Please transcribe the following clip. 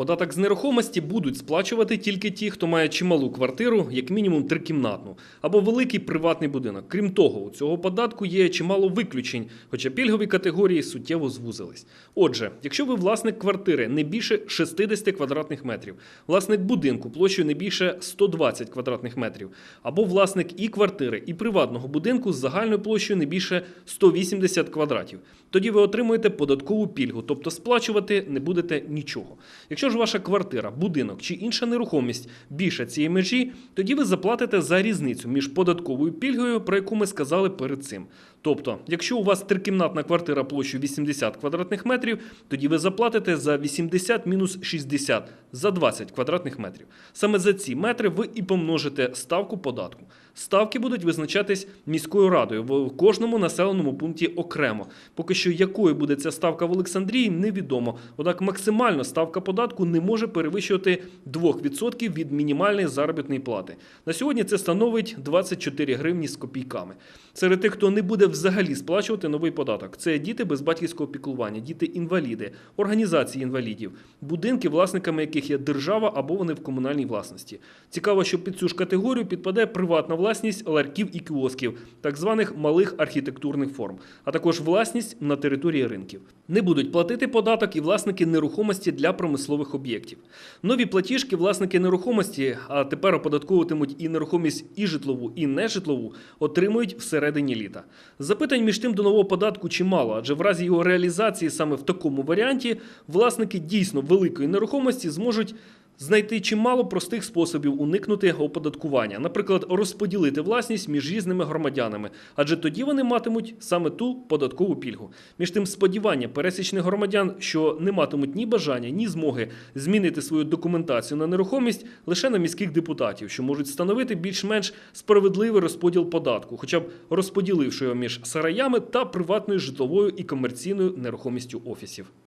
Податок з нерухомості будуть сплачувати тільки ті, хто має чималу квартиру, як мінімум трикімнатну, або великий приватний будинок. Крім того, у цього податку є чимало виключень, хоча пільгові категорії суттєво звузились. Отже, якщо ви власник квартири не більше 60 квадратних метрів, власник будинку площею не більше 120 квадратних метрів, або власник і квартири, і приватного будинку з загальною площею не більше 180 квадратів, тоді ви отримуєте податкову пільгу, тобто сплачувати не будете нічого. Якщо ж ваша квартира, будинок чи інша нерухомість більше цієї межі, тоді ви заплатите за різницю між податковою пільгою, про яку ми сказали перед цим. Тобто, якщо у вас трикімнатна квартира площею 80 квадратних метрів, тоді ви заплатите за 80 мінус 60 за 20 квадратних метрів. Саме за ці метри ви і помножите ставку податку. Ставки будуть визначатись міською радою в кожному населеному пункті окремо. Поки що якою буде ця ставка в Олександрії, невідомо. Однак максимально ставка податку не може перевищувати 2% від мінімальної заробітної плати. На сьогодні це становить 24 гривні з копійками. Серед тих, хто не буде взагалі сплачувати новий податок, це діти без батьківського піклування, діти-інваліди, організації інвалідів, будинки, власниками яких є держава або вони в комунальній власності. Цікаво, що під цю ж категорію підпадає приватна власність ларьків і кіосків, так званих малих архітектурних форм, а також власність на території ринків. Не будуть платити податок і власники нерухомості для промислових об'єктів. Нові платіжки власники нерухомості, а тепер оподатковуватимуть і нерухомість, і житлову, і нежитлову, отримують всередині літа. Запитань між тим до нового податку чимало, адже в разі його реалізації саме в такому варіанті власники дійсно великої нерухомості зможуть знайти чимало простих способів уникнути оподаткування, наприклад, розподілити власність між різними громадянами, адже тоді вони матимуть саме ту податкову пільгу. Між тим, сподівання пересічних громадян, що не матимуть ні бажання, ні змоги змінити свою документацію на нерухомість лише на міських депутатів, що можуть становити більш-менш справедливий розподіл податку, хоча б розподіливши його між сараями та приватною житловою і комерційною нерухомістю офісів.